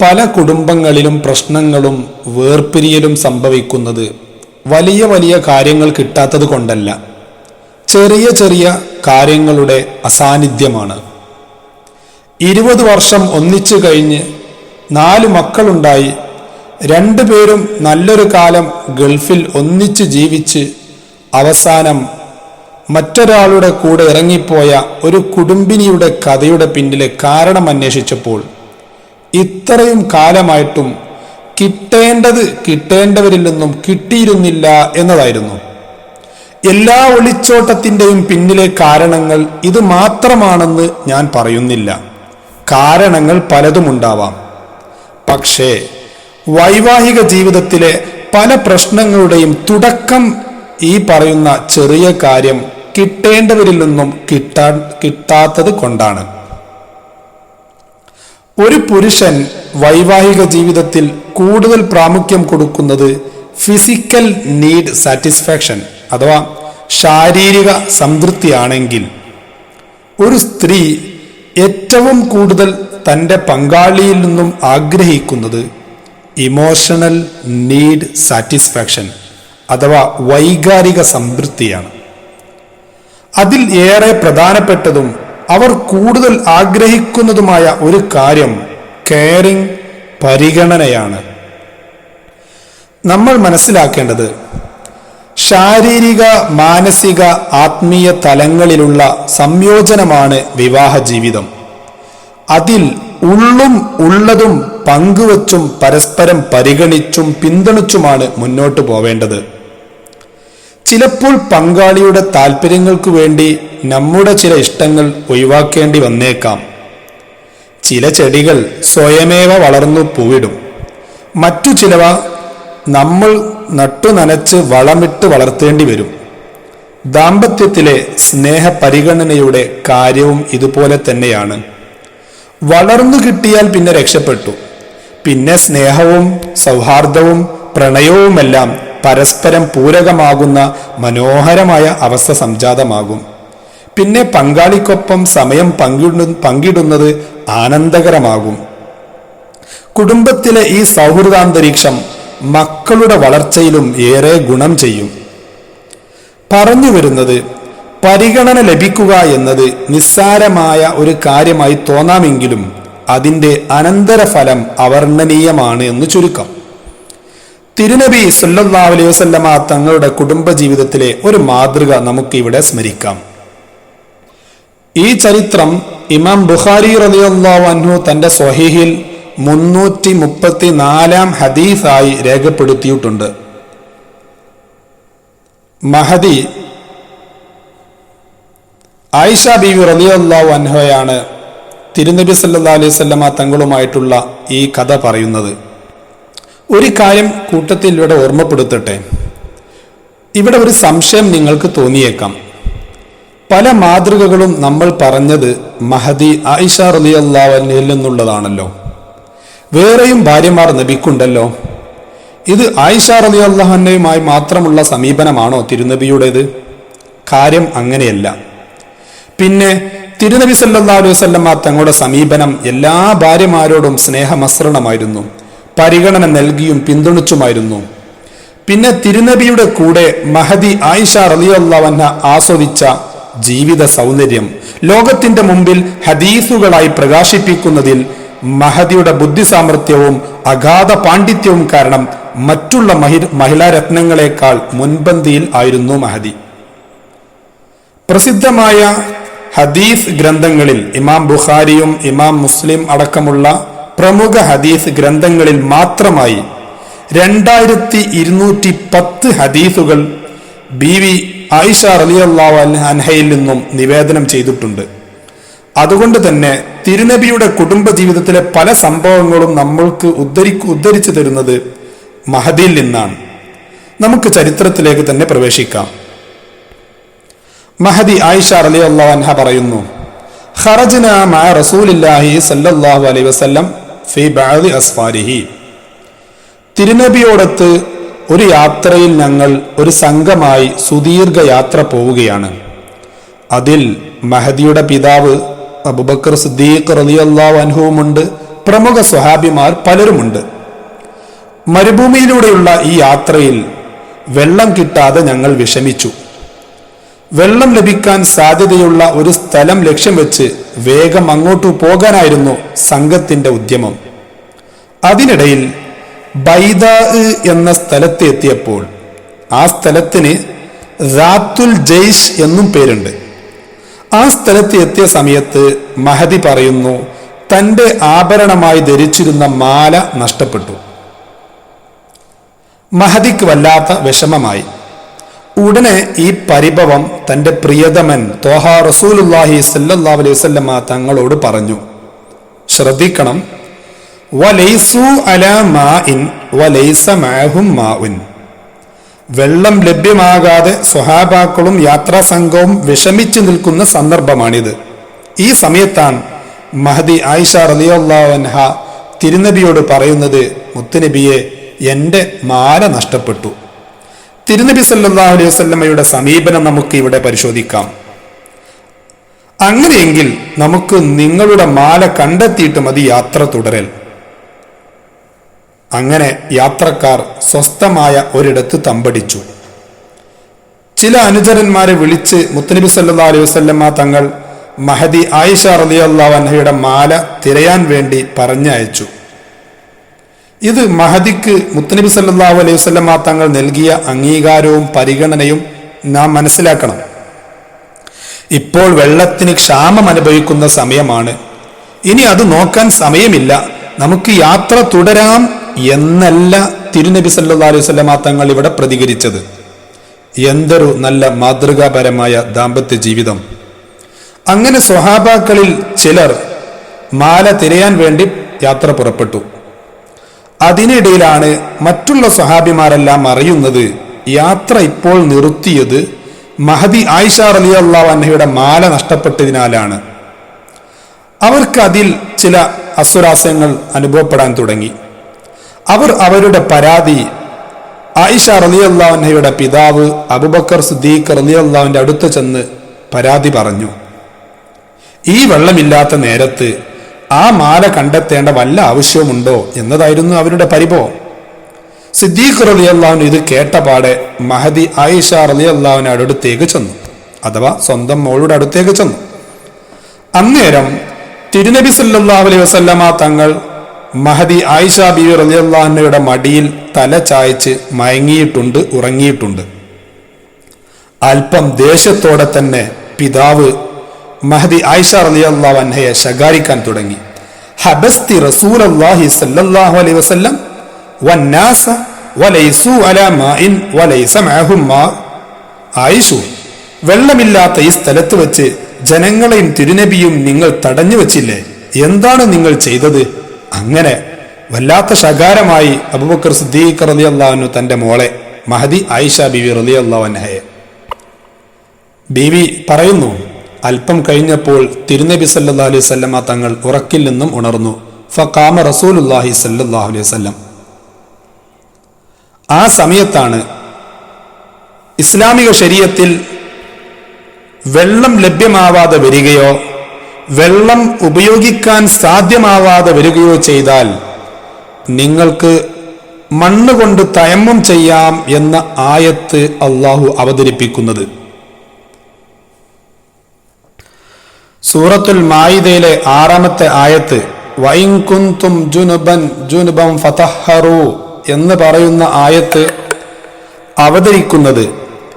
പല കുടുംബങ്ങളിലും പ്രശ്നങ്ങളും വേർപിരിയലും സംഭവിക്കുന്നത് വലിയ വലിയ കാര്യങ്ങൾ കിട്ടാത്തത് കൊണ്ടല്ല. ചെറിയ ചെറിയ കാര്യങ്ങളുടെ അസാന്നിധ്യമാണ്. ഇരുപത് വർഷം ഒന്നിച്ചു കഴിഞ്ഞ് നാല് മക്കളുണ്ടായി. രണ്ടുപേരും നല്ലൊരു കാലം ഗൾഫിൽ ഒന്നിച്ച് ജീവിച്ച് അവസാനം മറ്റൊരാളുടെ കൂടെ ഇറങ്ങിപ്പോയ ഒരു കുടുംബിനിയുടെ കഥയുടെ പിന്നിലെ കാരണം അന്വേഷിച്ചപ്പോൾ ഇത്രയും കാലമായിട്ടും കിട്ടേണ്ടത് കിട്ടേണ്ടവരിൽ നിന്നും കിട്ടിയിരുന്നില്ല എന്നതായിരുന്നു. എല്ലാ ഒളിച്ചോട്ടത്തിന്റെയും പിന്നിലെ കാരണങ്ങൾ ഇത് മാത്രമാണെന്ന് ഞാൻ പറയുന്നില്ല. കാരണങ്ങൾ പലതുമുണ്ടാവാം പക്ഷേ വൈവാഹിക ജീവിതത്തിലെ പല പ്രശ്നങ്ങളുടെയും തുടക്കം ഈ പറയുന്ന ചെറിയ കാര്യം കിട്ടേണ്ടവരിൽ നിന്നും കിട്ടാ കിട്ടാത്തത് കൊണ്ടാണ്. ഒരു പുരുഷൻ വൈവാഹിക ജീവിതത്തിൽ കൂടുതൽ പ്രാമുഖ്യം കൊടുക്കുന്നത് ഫിസിക്കൽ നീഡ് സാറ്റിസ്ഫാക്ഷൻ അഥവാ ശാരീരിക സംതൃപ്തിയാണെങ്കിൽ. ഒരു സ്ത്രീ ഏറ്റവും കൂടുതൽ തന്റെ പങ്കാളിയിൽ നിന്നും ആഗ്രഹിക്കുന്നത് ഇമോഷണൽ നീഡ് സാറ്റിസ്ഫാക്ഷൻ അഥവാ വൈകാരിക സംതൃപ്തിയാണ്. അതിൽ ഏറെ പ്രധാനപ്പെട്ടതും അവർ കൂടുതൽ ആഗ്രഹിക്കുന്നതുമായ ഒരു കാര്യം കെയറിംഗ് പരിഗണനയാണ്. നമ്മൾ മനസ്സിലാക്കേണ്ടത് ശാരീരിക മാനസിക ആത്മീയ തലങ്ങളിലുള്ള സംയോജനമാണ് വിവാഹ ജീവിതം. അതിൽ ഉള്ളും ഉള്ളതും പങ്കുവച്ചും പരസ്പരം പരിഗണിച്ചും പിന്തുണച്ചുമാണ് മുന്നോട്ടു പോവേണ്ടത്. ചിലപ്പോൾ പങ്കാളിയുടെ താല്പര്യങ്ങൾക്കു വേണ്ടി നമ്മുടെ ചില ഇഷ്ടങ്ങൾ ഒഴിവാക്കേണ്ടി വന്നേക്കാം. ചില ചെടികൾ സ്വയമേവ വളർന്നു പൂവിടും. മറ്റു ചിലവ നമ്മൾ നട്ടു നനച്ച് വളമിട്ട് വളർത്തേണ്ടി വരും. ദാമ്പത്യത്തിലെ സ്നേഹ പരിഗണനയുടെ കാര്യവും ഇതുപോലെ തന്നെയാണ്. വളർന്നു കിട്ടിയാൽ പിന്നെ രക്ഷപ്പെട്ടു. പിന്നെ സ്നേഹവും സൗഹാർദ്ദവും പ്രണയവുമെല്ലാം പരസ്പരം പൂരകമാകുന്ന മനോഹരമായ അവസ്ഥ സംജാതമാകും. പിന്നെ പങ്കാളിക്കൊപ്പം സമയം പങ്കിടു പങ്കിടുന്നത് ആനന്ദകരമാകും. കുടുംബത്തിലെ ഈ സൗഹൃദാന്തരീക്ഷം മക്കളുടെ വളർച്ചയിലും ഏറെ ഗുണം ചെയ്യും. പറഞ്ഞു വരുന്നത് പരിഗണന ലഭിക്കുക എന്നത് നിസ്സാരമായ ഒരു കാര്യമായി തോന്നാമെങ്കിലും അതിന്റെ അനന്തരഫലം അവർണനീയമാണ് എന്ന് ചുരുക്കം. തിരുനബി സല്ലാ അലൈഹി വസല്ലമ തങ്ങളുടെ കുടുംബജീവിതത്തിലെ ഒരു മാതൃക നമുക്കിവിടെ സ്മരിക്കാം. ഈ ചരിത്രം ഇമാം ബുഖാരി അൻഹു തന്റെ സ്വഹീഹിൽ മുന്നൂറ്റി മുപ്പത്തി നാലാം ഹദീസായി രേഖപ്പെടുത്തിയിട്ടുണ്ട്. മഹദി ആയിഷ ബീവി റളിയല്ലാഹു അൻഹയാണ് തിരുനബി സല്ലാ അലൈഹി വസല്ലമ തങ്ങളുമായിട്ടുള്ള ഈ കഥ പറയുന്നത്. ഒരു കാര്യം കൂട്ടത്തിൽ ഇവിടെ ഓർമ്മപ്പെടുത്തട്ടെ. ഇവിടെ ഒരു സംശയം നിങ്ങൾക്ക് തോന്നിയേക്കാം. പല മാതൃകകളും നമ്മൾ പറഞ്ഞത് മഹദി ആയിഷ റലിയല്ലാവനിൽ നിന്നുള്ളതാണല്ലോ. വേറെയും ഭാര്യമാർ നബിക്കുണ്ടല്ലോ. ഇത് ആയിഷ റലി അള്ളാഹന്നയുമായി മാത്രമുള്ള സമീപനമാണോ തിരുനബിയുടേത്? കാര്യം അങ്ങനെയല്ല. പിന്നെ തിരുനബി സല്ലാ അലൈഹി വസല്ലമ തങ്ങളുടെ സമീപനം എല്ലാ ഭാര്യമാരോടും സ്നേഹമസൃണമായിരുന്നു പരിഗണന നൽകിയും പിന്തുണച്ചുമായിരുന്നു. പിന്നെ തിരുനബിയുടെ കൂടെ മഹദി ആയിഷ റലിയല്ലാവന്ന ആസ്വദിച്ച ജീവിത സൗന്ദര്യം ലോകത്തിന്റെ മുമ്പിൽ ഹദീസുകളായി പ്രകാശിപ്പിക്കുന്നതിൽ മഹദിയുടെ ബുദ്ധി സാമർഥ്യവും അഗാധ പാണ്ഡിത്യവും കാരണം മറ്റുള്ള മഹി രത്നങ്ങളെക്കാൾ മുൻപന്തിയിൽ ആയിരുന്നു മഹദി പ്രസിദ്ധമായ ഹദീസ് ഗ്രന്ഥങ്ങളിൽ ഇമാം ബുഖാരിയും ഇമാം മുസ്ലിം അടക്കമുള്ള പ്രമുഖ ഹദീസ് ഗ്രന്ഥങ്ങളിൽ മാത്രമായി രണ്ടായിരത്തി ഇരുന്നൂറ്റി പത്ത് ഹദീസുകൾ ബി വി ആയിഷ റലിയല്ലാഹു അൻഹയിൽ നിന്നും നിവേദനം ചെയ്തിട്ടുണ്ട്. അതുകൊണ്ട് തന്നെ തിരുനബിയുടെ കുടുംബ ജീവിതത്തിലെ പല സംഭവങ്ങളും നമ്മൾക്ക് ഉദ്ധരി ഉദ്ധരിച്ചു തരുന്നത് മഹദിയിൽ നിന്നാണ്. നമുക്ക് ചരിത്രത്തിലേക്ക് തന്നെ പ്രവേശിക്കാം. മഹദി ആയിഷ അലി അൻഹ പറയുന്നു ഖറജ്ന മഅ റസൂലില്ലാഹി സല്ലല്ലാഹു അലൈഹി വസല്ലം ഫി ബഅദി അസ്ഫാരിഹി തിരുനബിയോടൊത്ത് ഒരു യാത്രയിൽ ഞങ്ങൾ ഒരു സംഘമായി സുദീർഘ യാത്ര പോവുകയാണ്. അതിൽ മഹദിയുടെ പിതാവ് അബുബക്കർ സിദ്ദീഖ് റളിയല്ലാഹു അനുഭവമുണ്ട് പ്രമുഖ സ്വഹാബിമാർ പലരുമുണ്ട്. മരുഭൂമിയിലൂടെയുള്ള ഈ യാത്രയിൽ വെള്ളം കിട്ടാതെ ഞങ്ങൾ വിഷമിച്ചു. വെള്ളം ലഭിക്കാൻ സാധ്യതയുള്ള ഒരു സ്ഥലം ലക്ഷ്യം വെച്ച് വേഗം അങ്ങോട്ടു പോകാനായിരുന്നു സംഘത്തിന്റെ ഉദ്യമം. അതിനിടയിൽ ബൈദ എന്ന സ്ഥലത്ത് എത്തിയപ്പോൾ ആ സ്ഥലത്തിന് റാത്തുൽ ജയ്ഷ് എന്നും പേരുണ്ട്. ആ സ്ഥലത്ത് എത്തിയ സമയത്ത് മഹദി പറയുന്നു തന്റെ ആഭരണമായി ധരിച്ചിരുന്ന മാല നഷ്ടപ്പെട്ടു. മഹദിക്ക് വല്ലാത്ത വിഷമമായി. ഉടനെ ഈ പരിഭവം തന്റെ പ്രിയതമൻ തോഹ റസൂലുല്ലാഹി സല്ലാ അലൈഹി വസല്ലമ തങ്ങളോട് പറഞ്ഞു. ശ്രദ്ധിക്കണം. വെള്ളം ലഭ്യമാകാതെ സ്വഹാബാക്കളും യാത്രാ സംഘവും വിഷമിച്ചു നിൽക്കുന്ന സന്ദർഭമാണിത്. ഈ സമയത്താണ് മഹദി ആയിഷ റളിയല്ലാഹു അൻഹ തിരുനബിയോട് പറയുന്നത് മുത്തുനബിയെ എന്റെ മാല നഷ്ടപ്പെട്ടു. തിരുനബി സല്ലല്ലാഹു അലൈഹി വസല്ലമയുടെ സമീപനം നമുക്ക് ഇവിടെ പരിശോധിക്കാം. അങ്ങനെയെങ്കിൽ നമുക്ക് നിങ്ങളുടെ മാല കണ്ടെത്തിയിട്ട് മതി യാത്ര തുടരൽ. അങ്ങനെ യാത്രക്കാർ സ്വസ്ഥമായ ഒരിടത്ത് തമ്പടിച്ചു. ചില അനുചരന്മാരെ വിളിച്ച് മുത്തനബി സല്ലാ അലൈഹി വസല്ലമ്മ തങ്ങൾ മഹദി ആയിഷ റളിയല്ലാഹു അൻഹയുടെ മാല തിരയാൻ വേണ്ടി പറഞ്ഞയച്ചു. ഇത് മഹദിക്ക് മുത്തനബി സല്ലല്ലാഹു അലൈഹി വസല്ലമ തങ്ങൾ നൽകിയ അംഗീകാരവും പരിഗണനയും നാം മനസ്സിലാക്കണം. ഇപ്പോൾ വെള്ളത്തിന് ക്ഷാമം അനുഭവിക്കുന്ന സമയമാണ്. ഇനി അത് നോക്കാൻ സമയമില്ല. നമുക്ക് യാത്ര തുടരാം എന്നല്ല തിരുനബി സല്ലാ അലൈഹി വസല്ലമ തങ്ങൾ ഇവിടെ പ്രതികരിച്ചത്. എന്തൊരു നല്ല മാതൃകാപരമായ ദാമ്പത്യ ജീവിതം. അങ്ങനെ സ്വഹാബാക്കളിൽ ചിലർ മാല തിരയാൻ വേണ്ടി യാത്ര പുറപ്പെട്ടു. അതിനിടയിലാണ് മറ്റുള്ള സ്വഹാബിമാരെല്ലാം അറിയുന്നത് യാത്ര ഇപ്പോൾ നിർത്തിയത് മഹദി ആയിഷ അലി അള്ളാഹു മാല നഷ്ടപ്പെട്ടതിനാലാണ്. അവർക്കതിൽ ചില അസുരാസ്യങ്ങൾ അനുഭവപ്പെടാൻ തുടങ്ങി. അവർ അവരുടെ പരാതി ആയിഷ റലി അള്ളാഹുഹയുടെ പിതാവ് അബുബക്കർ സുദ്ദീഖ് റലി അള്ളാഹുവിന്റെ അടുത്ത് ചെന്ന് പരാതി പറഞ്ഞു. ഈ വെള്ളമില്ലാത്ത നേരത്ത് ആ മാല കണ്ടെത്തേണ്ട വല്ല ആവശ്യവുമുണ്ടോ എന്നതായിരുന്നു അവരുടെ പരിഭവം. സിദ്ദീഖ് റലി അള്ളാഹുന് ഇത് കേട്ടപാടെ മഹദി ആയിഷ റലി അള്ളാഹുവിന്റെ അടുത്തേക്ക് ചെന്നു അഥവാ സ്വന്തം മോളുടെ അടുത്തേക്ക് ചെന്നു. അന്നേരം തിരുനബി സല്ലാ അലൈഹി വസല്ലമ തങ്ങൾ മഹദി ആയിഷ ബിബി റലി അള്ളാഹുനയുടെ മടിയിൽ തല ചായച്ച് മയങ്ങിയിട്ടുണ്ട് ഉറങ്ങിയിട്ടുണ്ട്. അല്പം ദേഷ്യത്തോടെ തന്നെ പിതാവ് മഹദി ആയിഷ റലി അള്ളാഹു അൻഹയെ ശകാരിക്കാൻ തുടങ്ങി. ഹബസ്തി റസൂൽ അള്ളാഹി മാ ആയിഷു. വെള്ളമില്ലാത്ത ഈ സ്ഥലത്ത് വെച്ച് ജനങ്ങളെയും തിരുനബിയും നിങ്ങൾ തടഞ്ഞു വച്ചില്ലേ? എന്താണ് നിങ്ങൾ ചെയ്തത്? അങ്ങനെ വല്ലാത്ത ശകാരമായി അബുബക്കർ സിദ്ദീഖ് റലി അള്ളാഹുനു തന്റെ മോളെ മഹദി ആയിഷ ബിവി റലി അള്ളാഹുനഹയെ ബിവി പറയുന്നു അല്പം കഴിഞ്ഞപ്പോൾ തിരുനബി സല്ലാ അലൈഹി സ്വല്ലമ്മ തങ്ങൾ ഉറക്കിൽ നിന്നും ഉണർന്നു. ഫക്കാമ റസൂലുല്ലാഹി സല്ലാഹു അലൈഹി സ്വല്ലം ആ സമയത്താണ് ഇസ്ലാമിക ശരീരത്തിൽ വെള്ളം ലഭ്യമാവാതെ വരികയോ വെള്ളം ഉപയോഗിക്കാൻ സാധ്യമാവാതെ വരികയോ ചെയ്താൽ നിങ്ങൾക്ക് മണ്ണ് കൊണ്ട് തയമ്മം ചെയ്യാം എന്ന ആയത്ത് അള്ളാഹു അവതരിപ്പിക്കുന്നത്. സൂറത്തുൽ മായിദയിലെ ആറാമത്തെ ആയത്ത് വൈകുന്തും ജുനുബൻ ജുനുബം ഫതഹറു എന്ന് പറയുന്ന ആയത്ത് അവതരിക്കുന്നത്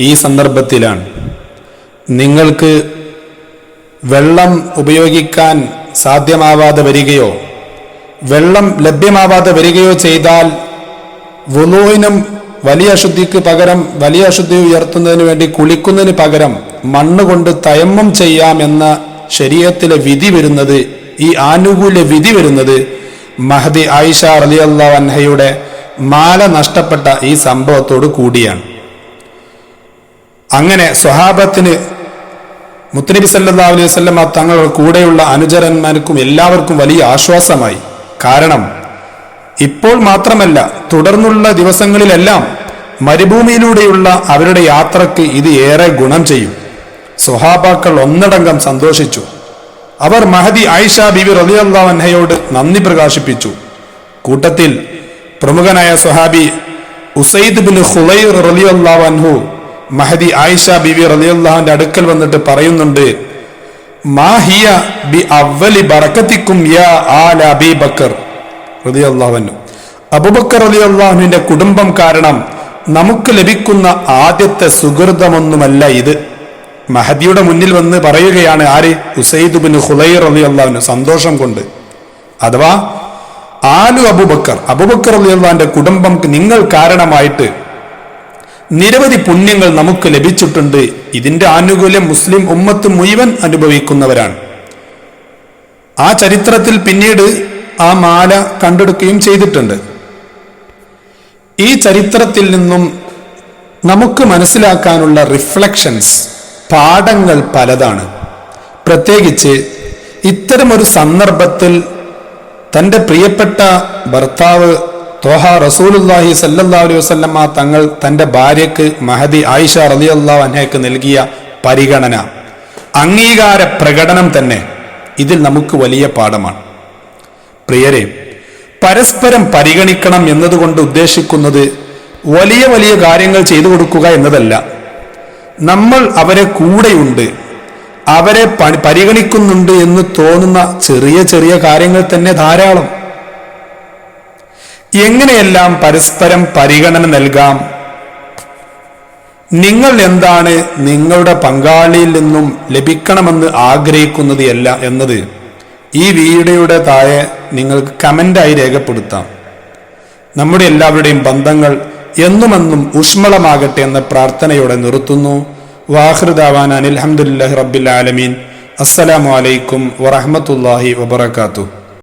ഈ സന്ദർഭത്തിലാണ്. നിങ്ങൾക്ക് വെള്ളം ഉപയോഗിക്കാൻ സാധ്യമാവാതെ വരികയോ വെള്ളം ലഭ്യമാവാതെ വരികയോ ചെയ്താൽ വുളുവിനും വലിയ അശുദ്ധിക്ക് പകരം വലിയ അശുദ്ധി ഉയർത്തുന്നതിന് വേണ്ടി കുളിക്കുന്നതിന് പകരം മണ്ണ് കൊണ്ട് തയമ്മം ചെയ്യാം എന്ന ശരീരത്തിലെ വിധി വരുന്നത് ഈ ആനുകൂല്യ വിധി വരുന്നത് മഹദി ആയിഷ റലി അൻഹയുടെ മാല നഷ്ടപ്പെട്ട ഈ സംഭവത്തോട് കൂടിയാണ്. അങ്ങനെ സ്വഹാബത്തിന് മുത്തനബി സല്ലാ അലൈഹി വസല്ലമ തങ്ങളുടെ കൂടെയുള്ള അനുചരന്മാർക്കും എല്ലാവർക്കും വലിയ ആശ്വാസമായി. കാരണം ഇപ്പോൾ മാത്രമല്ല തുടർന്നുള്ള ദിവസങ്ങളിലെല്ലാം മരുഭൂമിയിലൂടെയുള്ള അവരുടെ യാത്രയ്ക്ക് ഇത് ഏറെ ഗുണം ചെയ്യും. സുഹാബാക്കൾ ഒന്നടങ്കം സന്തോഷിച്ചു. അവർ മഹദി ആയിഷ ബിബി റലി അൻഹയോട് നന്ദി പ്രകാശിപ്പിച്ചു. കൂട്ടത്തിൽ പ്രമുഖനായ സുഹാബി ഉസൈദ് ബിൻ ഹുലൈർ റലി അൻഹു മഹദി ആയിഷ ബിബി റലിയല്ലാഹുവിന്റെ അടുക്കൽ വന്നിട്ട് പറയുന്നുണ്ട് മാഹിയ ബി അവലി ബറക്കത്തിക്കും യാ ആല അബി ബക്കർ. റളിയല്ലാഹു അബുബക്കർ റളിയല്ലാഹുവിന്റെ കുടുംബം കാരണം നമുക്ക് ലഭിക്കുന്ന ആദ്യത്തെ സുഹൃതമൊന്നുമല്ല ഇത്. മഹദിയുടെ മുന്നിൽ വന്ന് പറയുകയാണ് ആര്? ഉസൈദ് ബിൻ അലി റളിയല്ലാഹുവിന് സന്തോഷം കൊണ്ട്. അഥവാ ആലു അബുബക്കർ. അബുബക്കർ റളിയല്ലാഹുവിന്റെ കുടുംബം നിങ്ങൾ കാരണമായിട്ട് നിരവധി പുണ്യങ്ങൾ നമുക്ക് ലഭിച്ചിട്ടുണ്ട്. ഇതിന്റെ ആനുകൂല്യം മുസ്ലിം ഉമ്മത്ത് മുഴുവൻ അനുഭവിക്കുന്നവരാണ്. ആ ചരിത്രത്തിൽ പിന്നീട് ആ മാല കണ്ടെടുക്കുകയും ചെയ്തിട്ടുണ്ട്. ഈ ചരിത്രത്തിൽ നിന്നും നമുക്ക് മനസ്സിലാക്കാനുള്ള റിഫ്ലക്ഷൻസ് പാഠങ്ങൾ പലതാണ്. പ്രത്യേകിച്ച് ഇത്തരമൊരു സന്ദർഭത്തിൽ തന്റെ പ്രിയപ്പെട്ട ഭർത്താവ് തോഹ റസൂലുല്ലാഹി സല്ലല്ലാഹു അലൈഹി വസല്ലമ തങ്ങൾ തന്റെ ഭാര്യയ്ക്ക് മഹദി ആയിഷ റളിയല്ലാഹു അൻഹയ്ക്ക് നൽകിയ പരിഗണന. അംഗീകാര പ്രകടനം തന്നെ ഇതിൽ നമുക്ക് വലിയ പാഠമാണ്. പ്രിയരെ പരസ്പരം പരിഗണിക്കണം എന്നതുകൊണ്ട് ഉദ്ദേശിക്കുന്നത് വലിയ വലിയ കാര്യങ്ങൾ ചെയ്തു കൊടുക്കുക എന്നതല്ല. നമ്മൾ അവരെ കൂടെയുണ്ട്. അവരെ പരിഗണിക്കുന്നുണ്ട് എന്ന് തോന്നുന്ന ചെറിയ ചെറിയ കാര്യങ്ങൾ തന്നെ ധാരാളം. എങ്ങനെയെല്ലാം പരസ്പരം പരിഗണന നൽകാം? നിങ്ങൾ എന്താണ് നിങ്ങളുടെ പങ്കാളിയിൽ നിന്നും ലഭിക്കണമെന്ന് ആഗ്രഹിക്കുന്നത് അല്ല എന്നത് ഈ വീഡിയോയുടെ താഴെ നിങ്ങൾക്ക് കമന്റായി രേഖപ്പെടുത്താം. നമ്മുടെ എല്ലാവരുടെയും ബന്ധങ്ങൾ എന്നുമെന്നും ഊഷ്മളമാകട്ടെ എന്ന പ്രാർത്ഥനയോടെ നിർത്തുന്നു. വാഹൃദാവാൻ അനിൽഹമുല്ലാഹി റബ്ബിൽ ആലമീൻ. അസ്സലാമു അലൈക്കും വറഹമത്തല്ലാഹി വബർക്കാത്തു